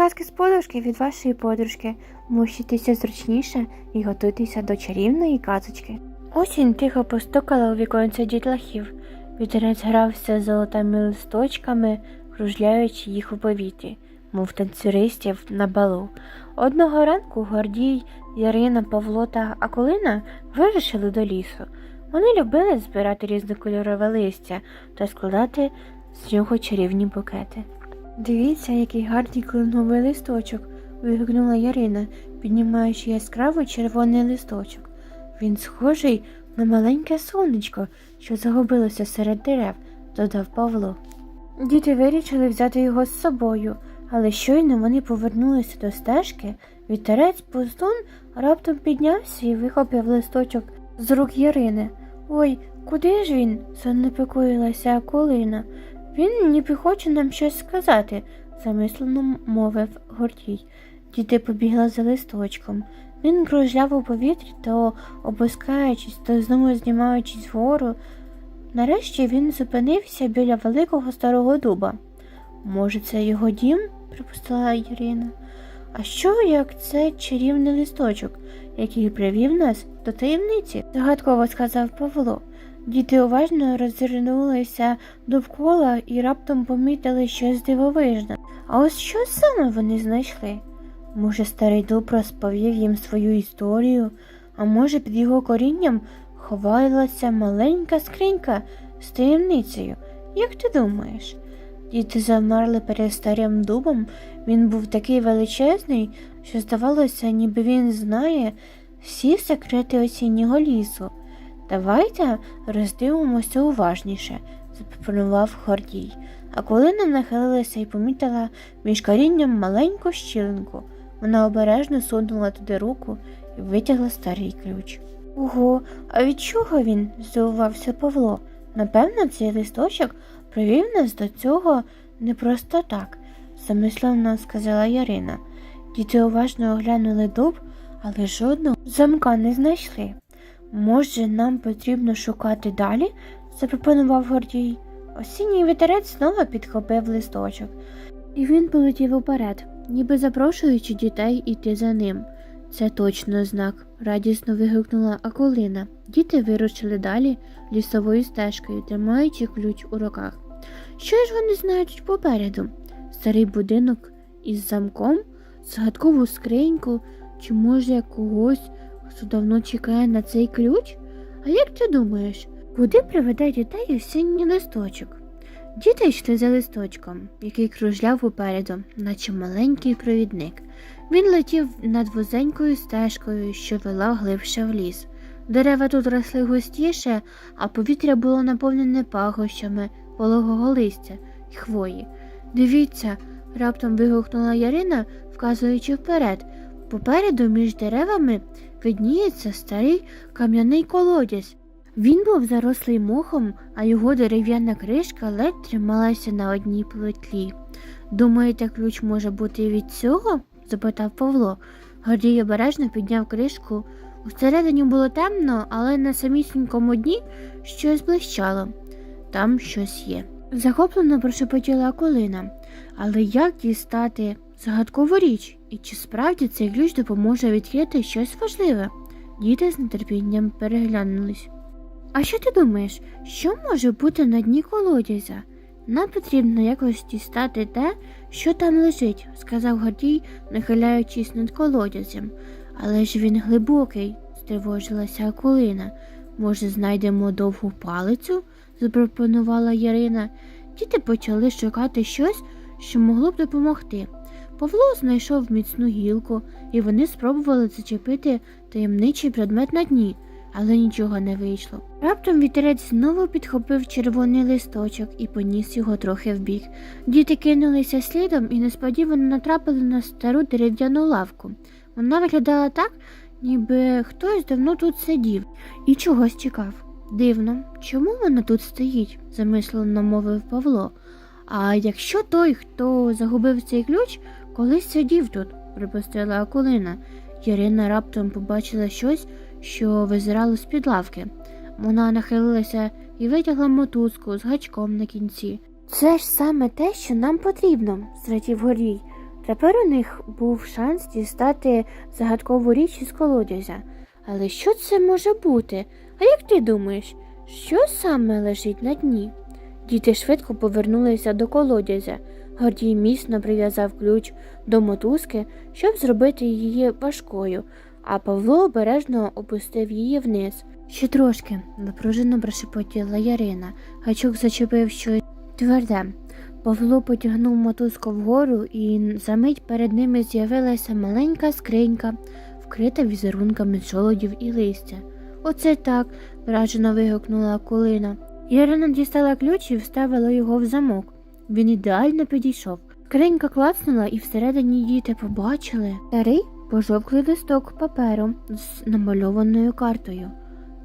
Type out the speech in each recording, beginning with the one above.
Казки з подушки від вашої подружки. Мущитеся зручніше і готуйтеся до чарівної казочки. Осінь тихо постукала у віконце дітлахів. Вітерець грався золотими листочками, кружляючи їх у повітрі, мов танцюристів на балу. Одного ранку Гордій, Ярина, Павло та Акулина вирушили до лісу. Вони любили збирати різнокольорове листя та складати з нього чарівні букети. Дивіться, який гарний кленовий листочок, вигукнула Ярина, піднімаючи яскравий червоний листочок. Він схожий на маленьке сонечко, що загубилося серед дерев, додав Павло. Діти вирішили взяти його з собою, але щойно вони повернулися до стежки, вітерець пустун раптом піднявся і вихопив листочок з рук Ярини. Ой, куди ж він? занепокоїлася Акулина. Він ніби хоче нам щось сказати, замислено мовив Гордій. Діти побігли за листочком. Він кружляв у повітрі, то опускаючись, то знову знімаючись вгору. Нарешті він зупинився біля великого старого дуба. Може, це його дім? припустила Ірина. А що, як це чарівний листочок, який привів нас до таємниці? загадково сказав Павло. Діти уважно роззирнулися довкола і раптом помітили щось дивовижне. А ось що саме вони знайшли? Може, старий дуб розповів їм свою історію, а може, під його корінням ховалася маленька скринька з таємницею. Як ти думаєш? Діти замерли перед старим дубом. Він був такий величезний, що здавалося, ніби він знає всі секрети осіннього лісу. Давайте роздивимося уважніше, запропонував Гордій. А коли не нахилилася і помітила між корінням маленьку щілинку, вона обережно сунула туди руку і витягла старий ключ. Ого, а від чого він? здивувався Павло. Напевно, цей листочок привів нас до цього не просто так, замислено сказала Ярина. Діти уважно оглянули дуб, але жодного замка не знайшли. Може, нам потрібно шукати далі? запропонував Гордій. Осінній вітерець знову підхопив листочок, і він полетів уперед, ніби запрошуючи дітей іти за ним. Це точно знак, радісно вигукнула Акулина. Діти вирушили далі лісовою стежкою, тримаючи ключ у руках. Що ж вони знають попереду? Старий будинок із замком, загадкову скриньку, чи може когось, хто давно чекає на цей ключ? А як ти думаєш, куди приведе дітей осінній листочок? Діти йшли за листочком, який кружляв попереду, наче маленький провідник. Він летів над вузенькою стежкою, що вела глибше в ліс. Дерева тут росли густіше, а повітря було наповнене пахощами вологого листя й хвої. Дивіться, раптом вигукнула Ярина, вказуючи вперед. Попереду між деревами видніється старий кам'яний колодязь. Він був зарослий мохом, а його дерев'яна кришка ледь трималася на одній плитлі. Думаєте, ключ може бути від цього? Запитав Павло. Гордій обережно підняв кришку. Усередині було темно, але на самісінькому дні щось блищало. Там щось є. Захоплено прошепотіла Акулина. Але як дістати загадкову річ? І чи справді цей ключ допоможе відкрити щось важливе? Діти з нетерпінням переглянулись. А що ти думаєш, що може бути на дні колодязя? Нам потрібно якось дістати те, що там лежить, сказав Гордій, нахиляючись над колодязем. Але ж він глибокий, стривожилася Акулина. Може, знайдемо довгу палицю? запропонувала Ярина. Діти почали шукати щось, що могло б допомогти. Павло знайшов міцну гілку, і вони спробували зачепити таємничий предмет на дні, але нічого не вийшло. Раптом вітерець знову підхопив червоний листочок і поніс його трохи вбік. Діти кинулися слідом і несподівано натрапили на стару дерев'яну лавку. Вона виглядала так, ніби хтось давно тут сидів і чогось чекав. Дивно, чому вона тут стоїть? замислено мовив Павло. А якщо той, хто загубив цей ключ, колись сидів тут, припустила Акулина. Ярина раптом побачила щось, що визирало з-під лавки. Вона нахилилася і витягла мотузку з гачком на кінці. Це ж саме те, що нам потрібно, зрадів Горій. Тепер у них був шанс дістати загадкову річ із колодязя. Але що це може бути? А як ти думаєш, що саме лежить на дні? Діти швидко повернулися до колодязя. Гордій міцно прив'язав ключ до мотузки, щоб зробити її важкою, а Павло обережно опустив її вниз. Ще трошки, напружено прошепотіла Ярина. Гачок зачепив щось тверде. Павло потягнув мотузку вгору, і за мить перед ними з'явилася маленька скринька, вкрита візерунками жолодів і листя. Оце так, вражено вигукнула Кулина. Ярина дістала ключ і вставила його в замок. Він ідеально підійшов. Скринька клацнула, і всередині діти побачили старий пожовклий листок паперу з намальованою картою.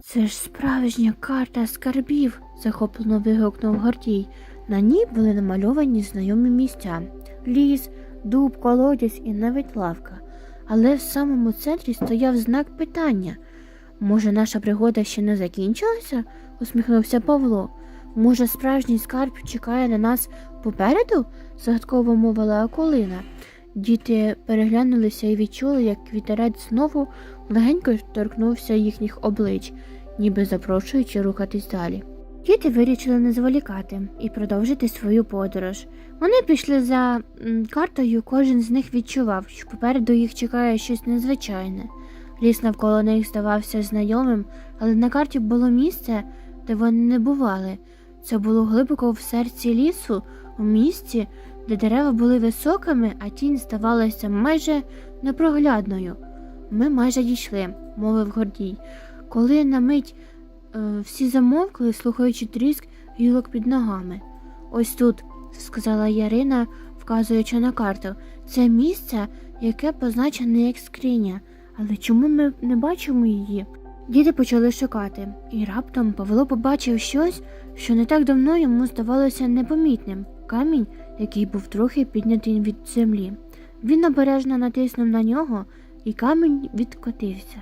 Це ж справжня карта скарбів, захоплено вигукнув Гордій. На ній були намальовані знайомі місця ліс, дуб, колодязь і навіть лавка. Але в самому центрі стояв знак питання. Може, наша пригода ще не закінчилася? усміхнувся Павло. Може, справжній скарб чекає на нас попереду? загадково мовила Акулина. Діти переглянулися і відчули, як вітерець знову легенько торкнувся їхніх облич, ніби запрошуючи рухатись далі. Діти вирішили не зволікати і продовжити свою подорож. Вони пішли за картою, кожен з них відчував, що попереду їх чекає щось незвичайне. Ліс навколо них здавався знайомим, але на карті було місце, де вони не бували. Це було глибоко в серці лісу, у місці, де дерева були високими, а тінь здавалася майже непроглядною. Ми майже дійшли, мовив Гордій. Коли на мить е, всі замовкли, слухаючи тріск гілок під ногами. Ось тут, сказала Ярина, вказуючи на карту, це місце, яке позначене як скриня. Але чому ми не бачимо її? Діти почали шукати, і раптом Павло побачив щось, що не так давно йому здавалося непомітним камінь, який був трохи піднятий від землі. Він обережно натиснув на нього, і камінь відкотився,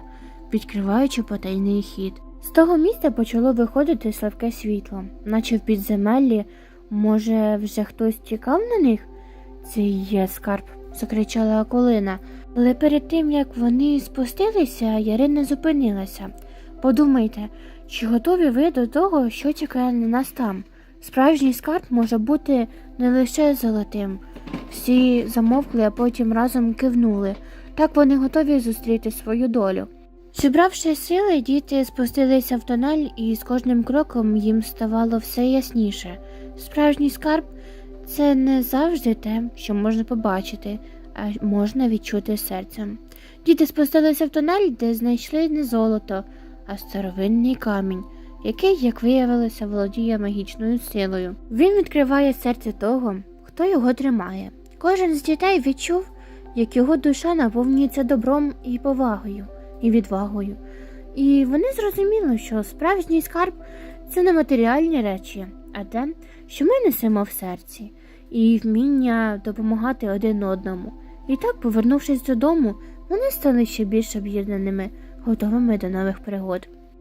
відкриваючи потайний хід. З того місця почало виходити слабке світло, наче в підземеллі, може, вже хтось тікав на них? Це є скарб, закричала Акулина. Але перед тим як вони спустилися, Ярина зупинилася. Подумайте, чи готові ви до того, що чекає на нас там? Справжній скарб може бути не лише золотим. Всі замовкли, а потім разом кивнули. Так вони готові зустріти свою долю. Зібравши сили, діти спустилися в тунель, і з кожним кроком їм ставало все ясніше. Справжній скарб це не завжди те, що можна побачити, а можна відчути серцем. Діти спустилися в тунель, де знайшли не золото, а старовинний камінь, який, як виявилося, володіє магічною силою. Він відкриває серце того, хто його тримає. Кожен з дітей відчув, як його душа наповнюється добром і повагою, і відвагою. І вони зрозуміли, що справжній скарб це не матеріальні речі, а те, що ми несемо в серці, і вміння допомагати один одному. І так, повернувшись додому, вони стали ще більш об'єднаними, готовими до нових пригод.